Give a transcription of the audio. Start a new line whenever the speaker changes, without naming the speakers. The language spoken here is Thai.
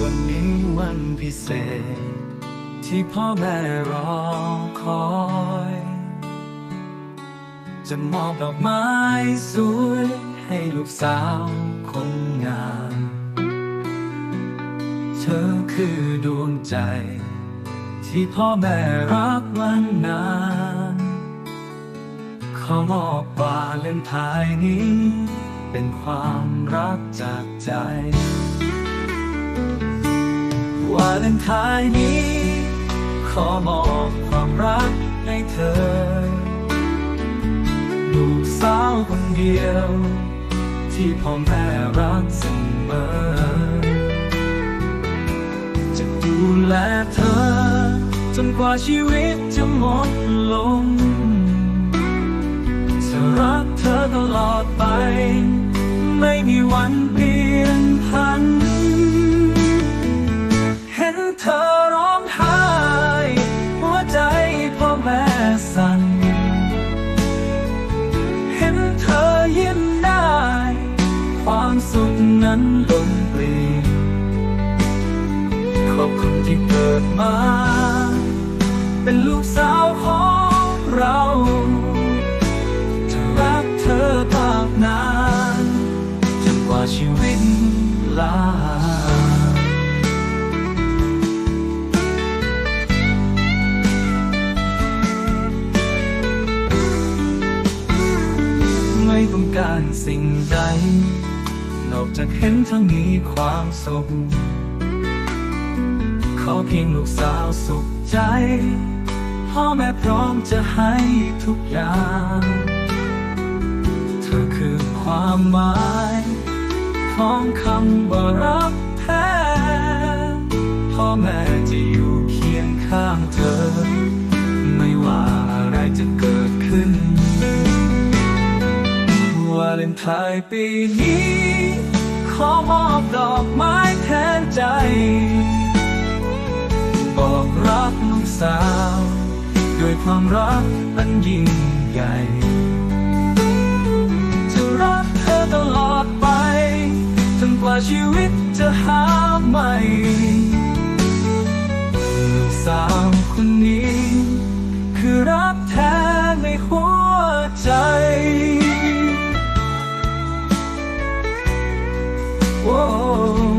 วันนี้วันพิเศษ ที่พ่อแม่รอคอย จะมอบดอกไม้สวยให้ลูกสาวคนงาม เธอคือดวงใจ ที่พ่อแม่รักมันนาน ขอมอบวาเลนไทน์นี้ เป็นความรักจากใจ วาเลนไทน์นี้ ขอมอบความรักให้เธอ ลูกสาวคนเดียว ที่พ่อแม่รักเสมอ จะดูแลเธอ จนกว่าชีวิตจะหมดลง ตลอดไป ไม่มีวันเปลี่ยนพัน เห็นเธอร้องไห้หัวใจพ่อแม่สั่น เห็นเธอยิ้มได้ ความสุขนั้นล้นปลีขอบคุณที่เกิดมา เป็นลูกสาวของ การสิ่งใด นอกจากเห็นเธอมีความสุข ขอเพียงลูกสาวสุขใจ พ่อแม่พร้อมจะให้ทุกอย่าง เธอคือความหมายของคำว่ารักแท้พ่อแม่จะอยู่ วาเลนไทน์ปีนี้ ขอมอบดอกไม้แทนใจ บอกรักลูกสาว ด้วยความรักอันยิ่งใหญ่ จะรักเธอตลอดไปจนกว่าชีวิตจะหาไม่ Whoa.